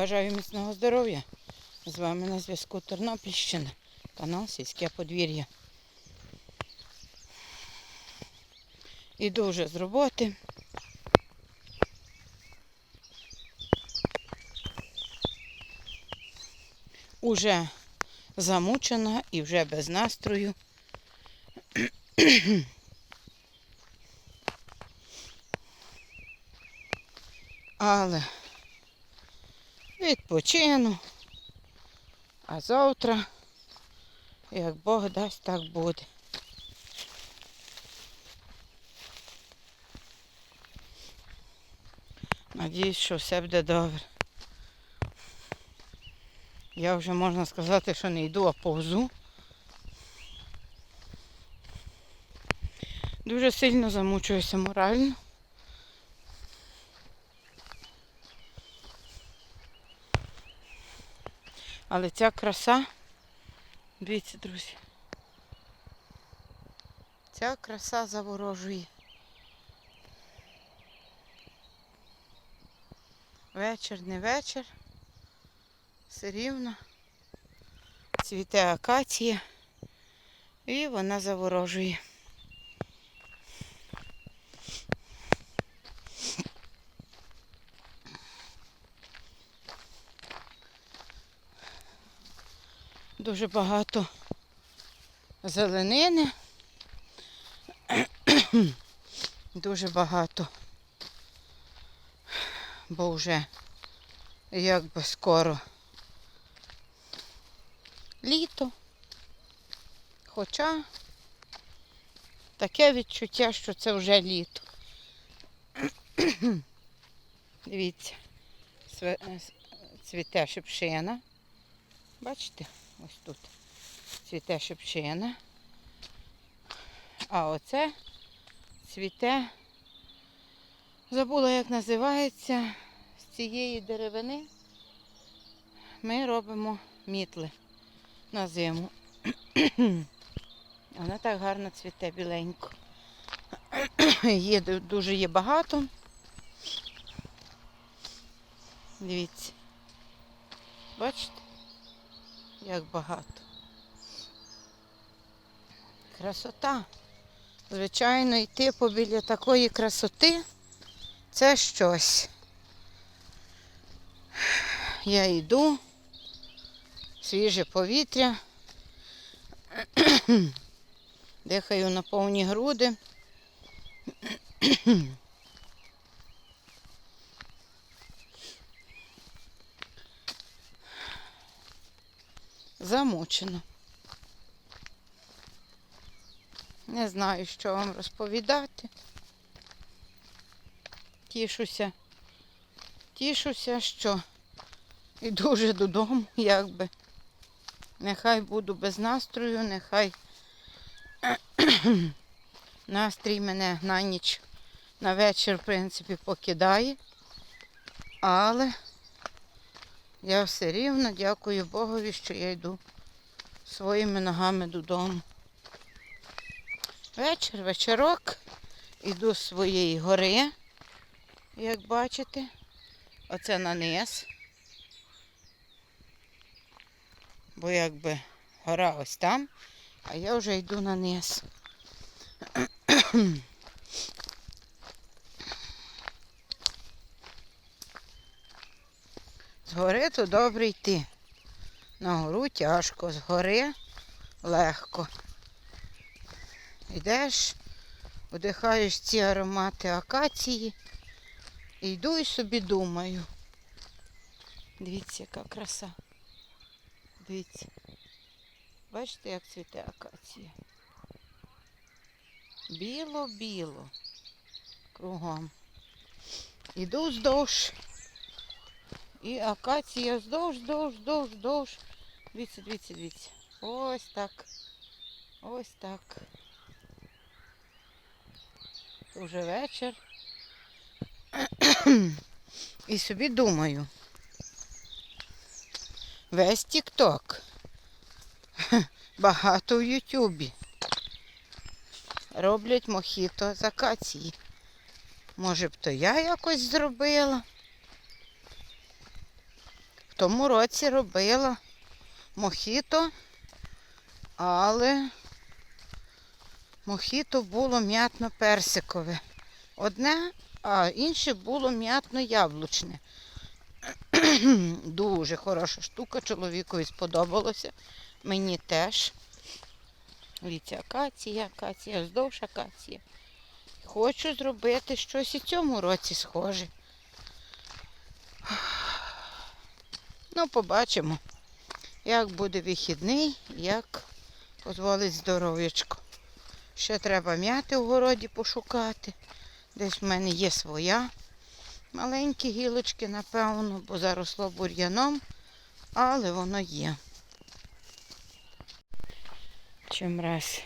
Бажаю міцного здоров'я. З вами на зв'язку Тернопільщина, канал Сільське подвір'я. Іду вже з роботи. Уже замучена і вже без настрою. Але відпочину. А завтра, як Бог дасть, так буде. Надіюсь, що все буде добре. Я вже можна сказати, що не йду, а повзу. Дуже сильно замучуюся морально. Але ця краса, дивіться, друзі, ця краса заворожує. Вечір, не вечір. Все рівно. Цвіте акація. І вона заворожує. Дуже багато зеленини. Дуже багато. Бо вже якби скоро літо. Хоча таке відчуття, що це вже літо. Дивіться, све- цвіте шипшина. Бачите, ось тут цвіте шипшина. А оце цвіте, забула, як називається, з цієї деревини ми робимо мітли на зиму. Вона так гарно цвіте біленько. Є дуже є багато. Дивіться. Бачите? Як багато. Красота. Звичайно, йти побіля такої красоти це щось. Я йду, свіже повітря, дихаю на повні груди. Замучено. Не знаю, що вам розповідати. Тішуся. Тішуся, що іду вже додому, якби. Нехай буду без настрою, нехай настрій мене на ніч, на вечір, в принципі, покидає. Але я все рівно дякую Богові, що я йду своїми ногами додому. Вечір, вечірок. Іду з своєї гори, як бачите. Оце на низ. Бо якби гора ось там, а я вже йду на низ. З гори то добре йти. На гору тяжко, з гори легко. Йдеш, вдихаєш ці аромати акації. І йду і собі думаю. Дивіться, яка краса. Дивіться. Бачите, як цвіте акація. Біло-біло. Кругом. Іду вздовж. І акація вздовж, вздовж, вздовж, вздовж. Дивіться, дивіться, дивіться. Ось так. Ось так. Уже вечір. І собі думаю. Весь тік-ток. Багато в Ютубі. Роблять мохіто з акації. Може б то я якось зробила. Тому році робила мохіто, але мохіто було м'ятно-персикове. Одне, а інше було м'ятно-яблучне. Дуже хороша штука, чоловікові сподобалося. Мені теж. Дивіться, акація, акація, вздовж акація. Хочу зробити щось і цьому році схоже. Ну, побачимо, як буде вихідний, як дозволить здоров'ячко. Ще треба м'яти в городі пошукати. Десь в мене є своя. Маленькі гілочки, напевно, бо заросло бур'яном, але воно є. Чим раз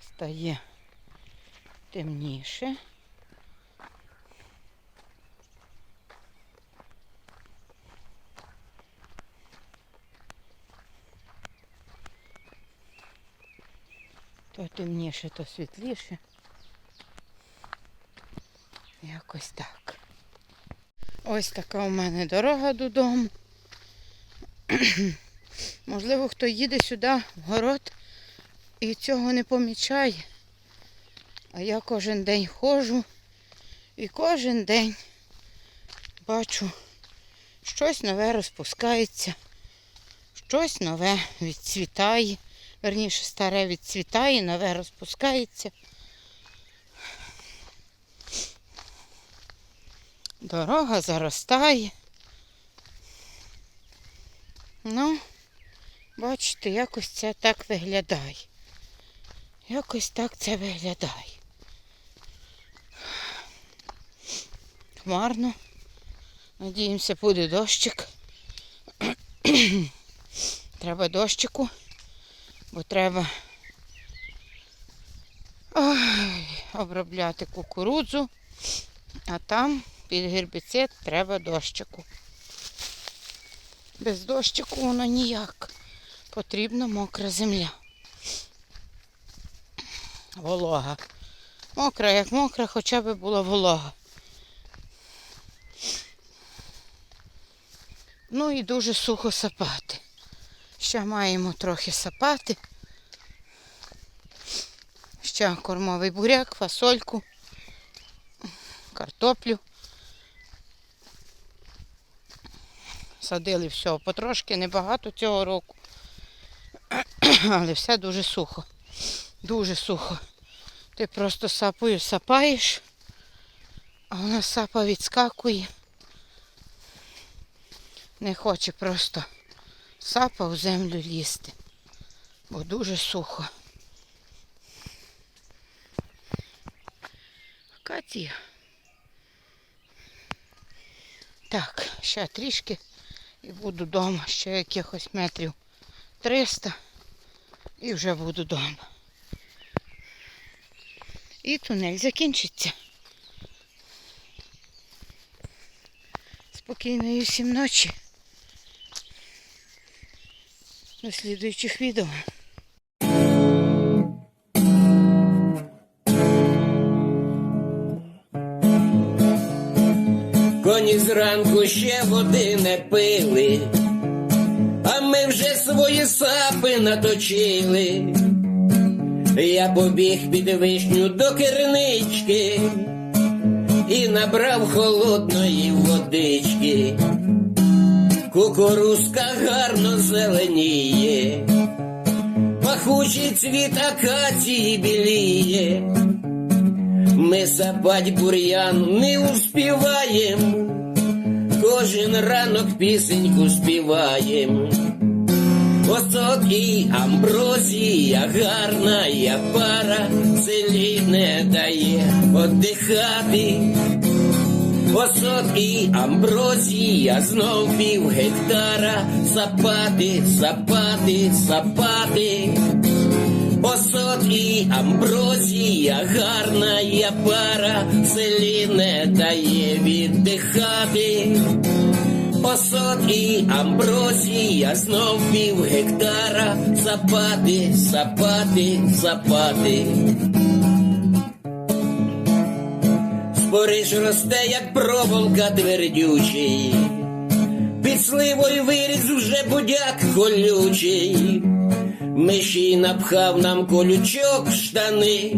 стає темніше. То темніше, то світліше. Якось так. Ось така у мене дорога додому. Можливо, хто їде сюди в город і цього не помічає. А я кожен день ходжу і кожен день бачу, щось нове розпускається, щось нове відцвітає. Верніше старе відцвітає, нове розпускається. Дорога заростає. Ну, бачите, якось це так виглядає. Якось так це виглядає. Хмарно. Надіємося, буде дощик. треба дощику, бо треба ой, обробляти кукурудзу, а там під гербіцид треба дощику. Без дощику воно ніяк. Потрібна мокра земля. Волога. Мокра, як мокра, хоча б була волога. Ну і дуже сухо сапати. Ще маємо трохи сапати. Ще кормовий буряк, фасольку, картоплю. Садили всього потрошки, небагато цього року. Але все дуже сухо. Дуже сухо. Ти просто сапою сапаєш, а вона сапа відскакує. Не хоче просто сапа в землю лізти, бо дуже сухо. Катія. Так, ще трішки і буду вдома. Ще якихось метрів 300 і вже буду вдома. І тунель закінчиться. Спокійної всім ночі. До слідуючих відео. Коні зранку ще води не пили, а ми вже свої сапи наточили. Я побіг під вишню до кернички і набрав холодної водички. Кукурузка гарно зеленіє, пахучий цвіт акації біліє. Ми сапать бур'ян не успіваєм, кожен ранок пісеньку співаєм. Осок і амброзія, гарна я пара, селі не дає оддихати. Осок і амброзія, знов пів гектара, сапати, сапати, сапати. Осот і амброзія, гарна я пара, селі не дає віддихати. Осот і амброзія, знов пів гектара, сапати, сапати, сапати. Спориш росте, як проволока твердючий, Під сливою виріс уже будяк колючий, Мишій напхав нам колючок в штани,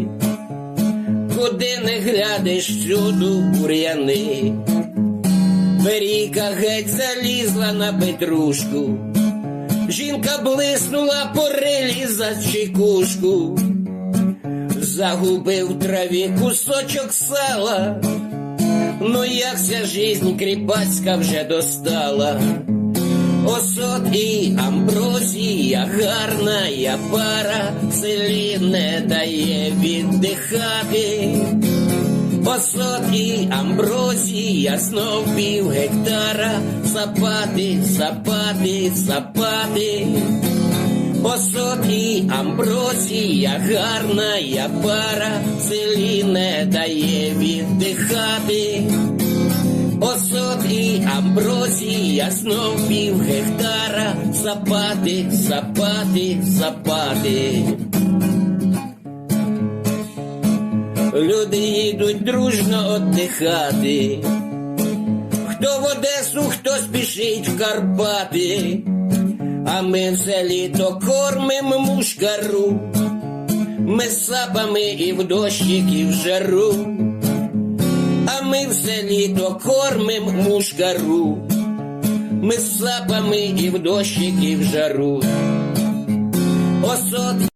куди не глядиш всюду бур'яни. Беріка геть залізла на петрушку, жінка блиснула по рилі за чекушку, загубив в траві кусочок сала. Ну як ця жизнь кріпацька вже достала. Осот і амброзія, гарна я пара, селі не дає віддихати. Осот і амброзія, знов пів гектара, сапати, сапати, сапати. Осот і амброзія, гарна я пара, селі не дає віддихати. Осот і амброзія, знов пів гектара, сапати, сапати, сапати. Люди їдуть дружно отдихати. Хто в Одесу, хто спішить в Карпати, а ми все літо кормим мушкару, ми сапами і в дощик, і в жару, а ми все літо кормим мушкару, ми сапами і в дощик, і в жару. Осот